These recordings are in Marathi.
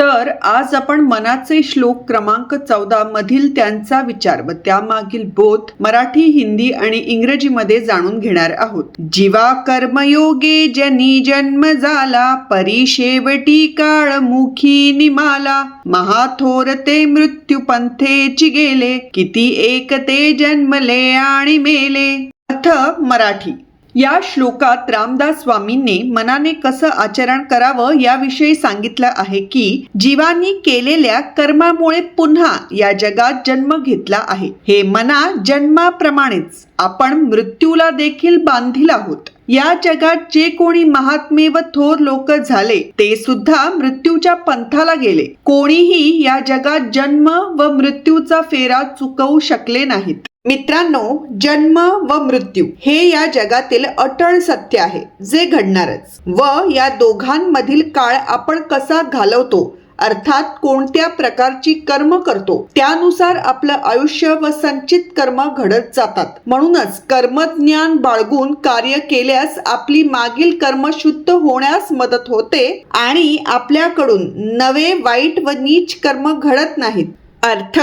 तर आज आपण मनाचे श्लोक क्रमांक चौदा मधील त्यांचा विचार व त्यामागील बोध मराठी हिंदी आणि इंग्रजीमध्ये जाणून घेणार आहोत. जीवा कर्मयोगे जनी जन्म झाला परी शेवटी काळ मुखी निमाला. महाथोर ते मृत्यू पंथेची गेले किती एक ते जन्मले आणि मेले. अर्थ मराठी. या श्लोकात रामदास स्वामींनी मनाने कसं आचरण करावं याविषयी सांगितलं आहे की जीवानी केलेल्या कर्मामुळे पुन्हा या जगात जन्म घेतला आहे. हे मना जन्माप्रमाणेच. आपण मृत्यूला देखील बांधील आहोत. या जगात जे कोणी महात्मे व थोर लोक झाले ते सुद्धा मृत्यूच्या पंथाला गेले. कोणीही या जगात जन्म व मृत्यूचा फेरा चुकवू शकले नाहीत. मित्रांनो जन्म व मृत्यू हे या जगातील अटळ सत्य आहे जे घडणारच. व या दोघांमधील काळ आपण कसा घालवतो अर्थात कोणत्या प्रकारची कर्म करतो त्यानुसार आपलं आयुष्य व संचित कर्म घडत जातात. म्हणूनच कर्मज्ञान बाळगून कार्य केल्यास आपली मागील कर्म शुद्ध होण्यास मदत होते आणि आपल्याकडून नवे वाईट व नीच कर्म घडत नाहीत. अर्थ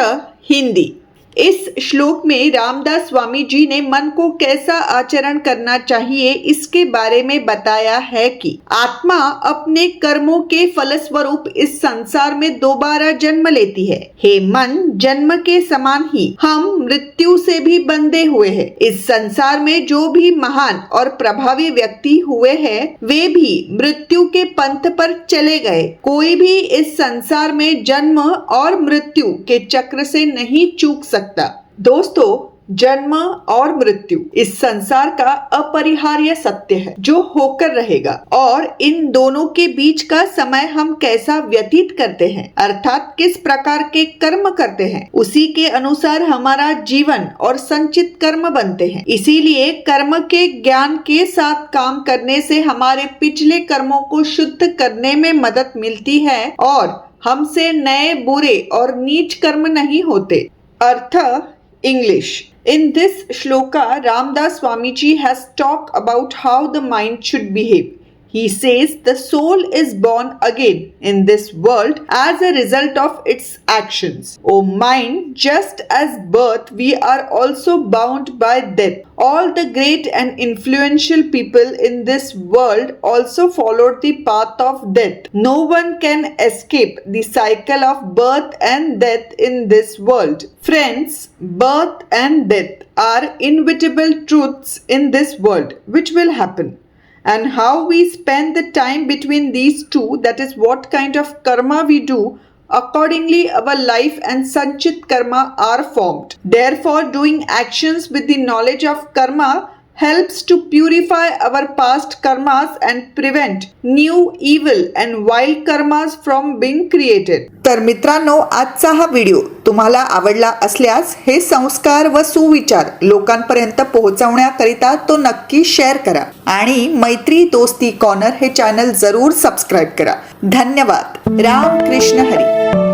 हिंदी. इस श्लोक में रामदास स्वामी जी ने मन को कैसा आचरण करना चाहिए इसके बारे में बताया है कि आत्मा अपने कर्मों के फलस्वरूप इस संसार में दोबारा जन्म लेती है। हे मन, जन्म के समान ही हम मृत्यु से भी बंधे हुए हैं। इस संसार में जो भी महान और प्रभावी व्यक्ति हुए हैं, वे भी मृत्यु के पंथ पर चले गए। कोई भी इस संसार में जन्म और मृत्यु के चक्र से नहीं चूक सकता दोस्तों, जन्म और मृत्यु, इस संसार का अपरिहार्य सत्य है, जो होकर रहेगा। और इन दोनों के बीच का समय हम कैसा व्यतीत करते हैं, अर्थात किस प्रकार के कर्म करते हैं, उसी के अनुसार हमारा जीवन और संचित कर्म बनते हैं। इसीलिए कर्म के ज्ञान के साथ काम करने से हमारे पिछले कर्मों को शुद्ध करने में मदद मिलती है और हमसे नए, बुरे और नीच कर्म नहीं होते। Artha English. In this shloka, Ramdas Swamiji has talked about how the mind should behave. He says the soul is born again in this world as a result of its actions. O mind, just as birth, we are also bound by death. All the great and influential people in this world also followed the path of death. No one can escape the cycle of birth and death in this world. Friends, birth and death are inevitable truths in this world which will happen and how we spend the time between these two that is what kind of karma we do accordingly our life and sanchit karma are formed. Therefore doing actions with the knowledge of karma helps to purify our past karmas and prevent new evil and wild karmas from being created. तर मित्रांनो आजचा हा व्हिडिओ तुम्हाला आवडला असल्यास हे संस्कार व सुविचार लोकांपर्यंत पोहोचवण्याकरिता तो नक्की शेअर करा. आणि मैत्री दोस्ती कॉर्नर हे चॅनल जरूर सबस्क्राईब करा. धन्यवाद. राम कृष्ण हरी.